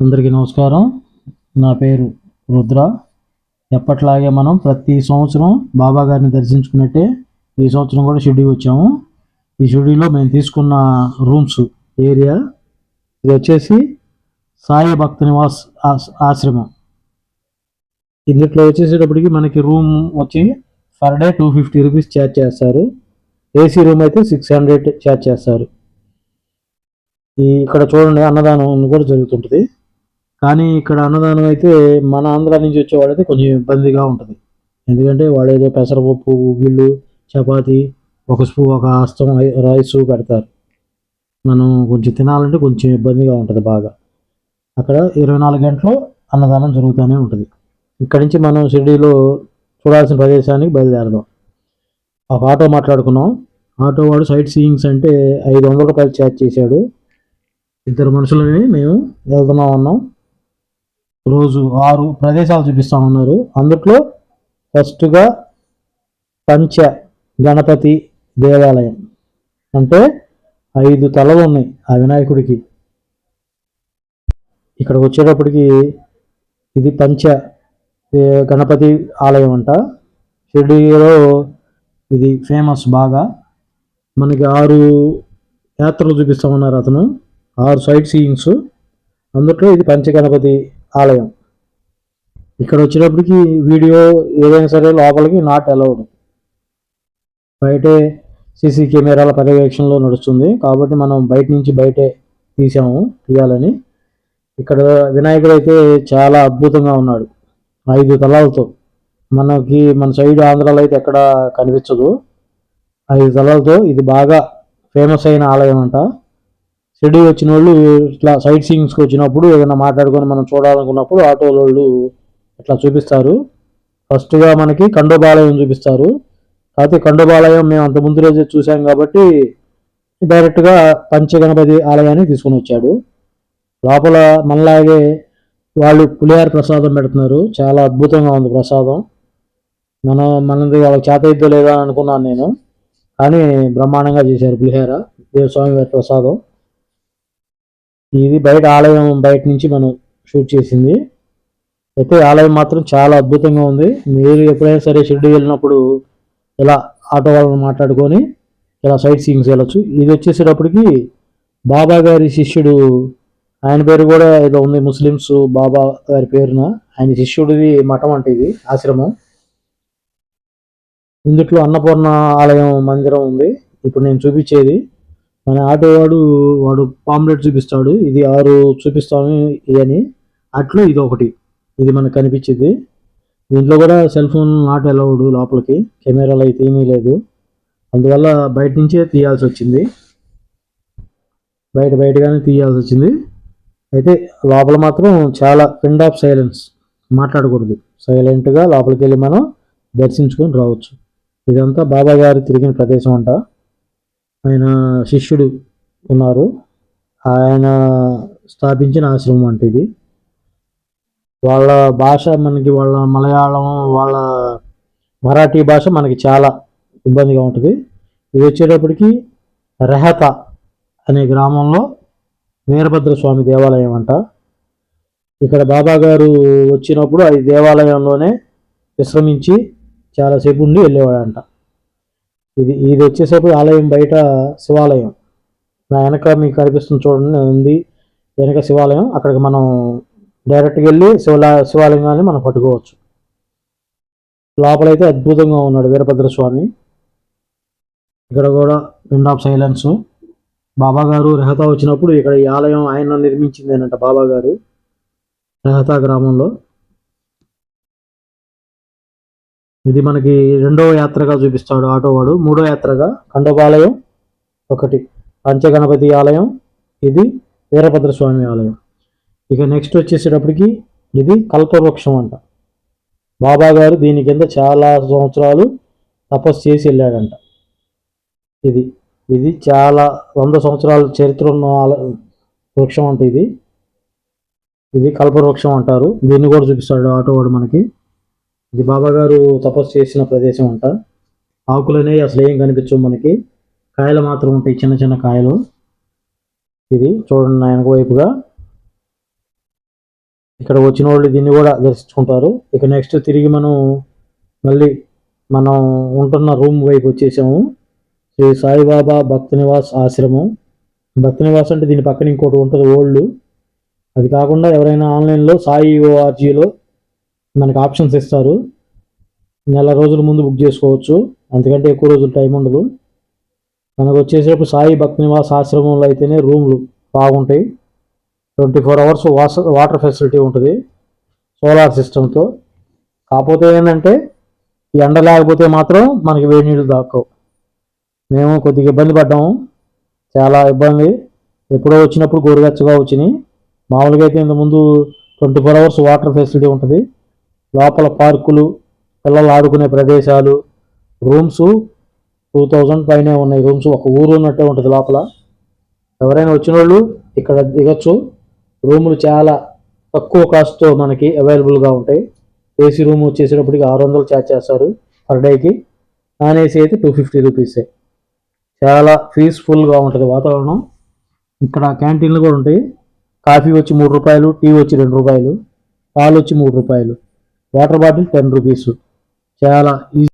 అందరికీ నమస్కారం. నా పేరు రుద్ర. ఎప్పట్లాగే మనం ప్రతి సంవత్సరం బాబా గారిని దర్శించుకున్నట్టే ఈ సంవత్సరం కూడా షెడ్యూల్ వచ్చాము. ఈ షెడ్యూలో మేము తీసుకున్న రూమ్స్ ఏరియా ఇది వచ్చేసి సాయి భక్త నివాస్ ఆశ్రమం. ఇందులో వచ్చేసేటప్పటికి మనకి రూమ్ వచ్చి per day two fifty rupees charge చేస్తారు. ఏసీ రూమ్ అయితే సిక్స్ హండ్రెడ్ ఛార్జ్ చేస్తారు. ఈ ఇక్కడ చూడండి అన్నదానం కూడా జరుగుతుంటుంది. కానీ ఇక్కడ అన్నదానం అయితే మన ఆంధ్ర నుంచి వచ్చే వాళ్ళైతే కొంచెం ఇబ్బందిగా ఉంటుంది. ఎందుకంటే వాళ్ళు ఏదో పెసరపప్పు గుగ్గిళ్ళు చపాతి ఒక స్పూ ఒక హస్తం రైస్ పెడతారు. మనం కొంచెం తినాలంటే కొంచెం ఇబ్బందిగా ఉంటుంది బాగా. అక్కడ ఇరవై నాలుగు గంటలు అన్నదానం జరుగుతూనే ఉంటుంది. ఇక్కడి నుంచి మనం షిరిడీలో చూడాల్సిన ప్రదేశానికి బయలుదేరదాం. ఒక ఆటో మాట్లాడుకున్నాం. ఆటో వాడు సైట్ సీయింగ్స్ అంటే ఐదు వందల రూపాయలు ఛార్జ్ చేశాడు. ఇద్దరు మనుషులని మేము వెళ్తున్నాం అన్నాం. రోజు ఆరు ప్రదేశాలు చూపిస్తామన్నారు అందుట్లో ఫస్ట్గా పంచ గణపతి దేవాలయం. అంటే ఐదు తలలు ఉన్నాయి ఆ వినాయకుడికి. ఇక్కడికి వచ్చేటప్పటికి ఇది పంచ గణపతి ఆలయం అంట. షిర్డీలో ఇది ఫేమస్ బాగా. మనకి ఆరు యాత్రలు చూపిస్తామన్నారు అతను. ఆరు సైట్ సీయింగ్స్ అందులో ఇది పంచగణపతి ఆలయం. ఇక్కడ వచ్చేటప్పటికి వీడియో ఏదైనా సరే లోపలికి నాట్ అలౌడ్ బయటే సీసీ కెమెరాల పర్యవేక్షణలో నడుస్తుంది. కాబట్టి మనం బయట నుంచి బయటే తీసాము తీయాలని. ఇక్కడ వినాయకుడు అయితే చాలా అద్భుతంగా ఉన్నాడు. ఐదు తలాలతో. మనకి మన సైడ్ ఆంధ్రాలో అయితే ఎక్కడ కనిపించదు. ఐదు తలాలతో. ఇది బాగా ఫేమస్ అయిన ఆలయం అంట రెడీ వచ్చిన వాళ్ళు ఇట్లా సైట్ సీయింగ్స్కి వచ్చినప్పుడు ఏదైనా మాట్లాడుకొని మనం చూడాలనుకున్నప్పుడు ఆటో వాళ్ళు ఇట్లా చూపిస్తారు. ఫస్ట్గా మనకి కండోబాలయం చూపిస్తారు. కాకపోతే కండోబాలయం మేము అంత ముందు రోజే చూసాం కాబట్టి డైరెక్ట్గా పంచగణపతి ఆలయాన్ని తీసుకొని వచ్చాడు. లోపల మనలాగే వాళ్ళు పులిహార ప్రసాదం పెడుతున్నారు. చాలా అద్భుతంగా ఉంది ప్రసాదం. మనం మనది వాళ్ళకి చేత ఇద్దో లేదా అనుకున్నాను నేను. కానీ బ్రహ్మాండంగా చేశారు పులిహార. దేవస్వామి వారి ప్రసాదం. ఇది బయట ఆలయం బయట నుంచి మనం షూట్ చేసింది. అయితే ఆలయం మాత్రం చాలా అద్భుతంగా ఉంది. మీరు ఎప్పుడైనా సరే షిరిడి వెళ్ళినప్పుడు ఇలా ఆటో వాళ్ళని మాట్లాడుకొని ఇలా సైట్ సీయింగ్స్ వెళ్ళొచ్చు. ఇది వచ్చేసేటప్పటికి బాబా గారి శిష్యుడు ఆయన పేరు కూడా ఏదో ఉంది ముస్లిమ్స్ బాబా గారి పేరున. ఆయన శిష్యుడిది మఠం అంటే ఇది ఆశ్రమం. ఇందుట్లో అన్నపూర్ణ ఆలయం మందిరం ఉంది. ఇప్పుడు నేను చూపించేది. మన ఆటో వాడు వాడు పాంప్లెట్ చూపిస్తాడు. ఇది ఆరు చూపిస్తాము అని అట్లు ఇది ఒకటి. ఇది మనకు కనిపించింది. దీంట్లో కూడా సెల్ ఫోన్ నాట్ అలౌడ్ లోపలికి. కెమెరాలు అయితే ఏమీ లేదు. అందువల్ల బయట నుంచే తీయాల్సి వచ్చింది. బయట బయటగానే తీయాల్సి వచ్చింది. అయితే లోపల మాత్రం చాలా పిండ్ ఆఫ్ సైలెన్స్ మాట్లాడకూడదు. సైలెంట్గా లోపలికి వెళ్ళి మనం దర్శించుకొని రావచ్చు. ఇదంతా బాబా గారు తిరిగిన ప్రదేశం అంట. ఆయన శిష్యుడు ఉన్నారు. ఆయన స్థాపించిన ఆశ్రమం అంటే ఇది. వాళ్ళ భాష మనకి వాళ్ళ మలయాళం వాళ్ళ మరాఠీ భాష మనకి చాలా ఇబ్బందిగా ఉంటుంది. ఇది వచ్చేటప్పటికి రెహత అనే గ్రామంలో వీరభద్ర స్వామి దేవాలయం అంట. ఇక్కడ బాబా గారు వచ్చినప్పుడు ఆ దేవాలయంలోనే విశ్రమించి చాలాసేపు ఉండి వెళ్ళేవాడంట. ఇది ఇది వచ్చేసేపు ఆలయం బయట శివాలయం. నా వెనక మీకు కనిపిస్తుంది చూడండి ఉంది. వెనక శివాలయం. అక్కడికి మనం డైరెక్ట్గా వెళ్ళి శివలా శివాలయంగాన్ని మనం పట్టుకోవచ్చు. లోపలైతే అద్భుతంగా ఉన్నాడు వీరభద్ర స్వామి. ఇక్కడ కూడా విండ్ ఆఫ్ సైలెన్స్. బాబా గారు రెహతా వచ్చినప్పుడు ఇక్కడ ఈ ఆలయం ఆయన నిర్మించిందేనంట బాబా గారు. రెహతా గ్రామంలో. ఇది మనకి రెండవ యాత్రగా చూపిస్తాడు ఆటోవాడు మూడో యాత్రగా ఖండోపాలయం ఒకటి. పంచగణపతి ఆలయం. ఇది వీరభద్ర స్వామి ఆలయం. ఇక నెక్స్ట్ వచ్చేసేటప్పటికి ఇది కల్పవృక్షం అంట. బాబా గారు దీని కింద చాలా సంవత్సరాలు తపస్సు చేసి వెళ్ళాడంట. ఇది ఇది చాలా వంద సంవత్సరాల చరిత్ర ఉన్న వృక్షం అంట ఇది. ఇది కల్పవృక్షం అంటారు. దీన్ని కూడా చూపిస్తాడు ఆటోవాడు మనకి. ఇది బాబా గారు తపస్సు చేసిన ప్రదేశం అంట. ఆకులు అనేవి అసలు ఏం కనిపించవు మనకి. కాయలు మాత్రం ఉంటాయి చిన్న చిన్న కాయలు. ఇది చూడండి నా వెనక వైపుగా. ఇక్కడ వచ్చిన వాళ్ళు దీన్ని కూడా దర్శించుకుంటారు. ఇక నెక్స్ట్ తిరిగి మనం మళ్ళీ మనం ఉంటున్న రూమ్ వైపు వచ్చేసాము. శ్రీ సాయిబాబా భక్తి నివాస్ ఆశ్రమం. భక్తి నివాస్ అంటే దీని పక్కన ఇంకోటి ఉంటుంది ఓల్డ్. అది కాకుండా ఎవరైనా ఆన్లైన్లో సాయి ఓఆర్జీలో మనకి ఆప్షన్స్ ఇస్తారు. నెల రోజుల ముందు బుక్ చేసుకోవచ్చు. అంతకంటే ఎక్కువ రోజులు టైం ఉండదు. మనకు వచ్చేసేపు సాయి భక్తి ఆశ్రమంలో అయితేనే రూమ్లు బాగుంటాయి. Twenty four hours water water facility ఉంటుంది సోలార్ సిస్టమ్తో కాకపోతే ఏంటంటే ఈ ఎండ లేకపోతే మాత్రం మనకి వేడి నీళ్ళు దాక్కవు మేము కొద్దిగా ఇబ్బంది పడ్డాము. చాలా ఇబ్బంది. ఎప్పుడో వచ్చినప్పుడు గోరువెచ్చగా వచ్చినాయి. మామూలుగా అయితే ఇంతకుముందు twenty four hours water facility ఉంటుంది. లోపల పార్కులు పిల్లలు ఆడుకునే ప్రదేశాలు రూమ్స్ టూ థౌజండ్ పైనే ఉన్నాయి. రూమ్స్ ఒక ఊరు ఉన్నట్టే ఉంటుంది లోపల. ఎవరైనా వచ్చిన వాళ్ళు ఇక్కడ దిగచ్చు. రూములు చాలా తక్కువ కాస్ట్తో మనకి అవైలబుల్గా ఉంటాయి. ఏసీ రూమ్ వచ్చేసేటప్పటికి ఆరు వందలు ఛార్జ్ చేస్తారు పర్ డేకి. నాన్ ఏసీ అయితే టూ ఫిఫ్టీ రూపీసే. చాలా పీస్ఫుల్గా ఉంటుంది వాతావరణం. ఇక్కడ క్యాంటీన్లు కూడా ఉంటాయి. కాఫీ వచ్చి మూడు రూపాయలు టీ వచ్చి రెండు రూపాయలు పాలు వచ్చి మూడు రూపాయలు. Water bottle ten rupees. చాలా ఈజీ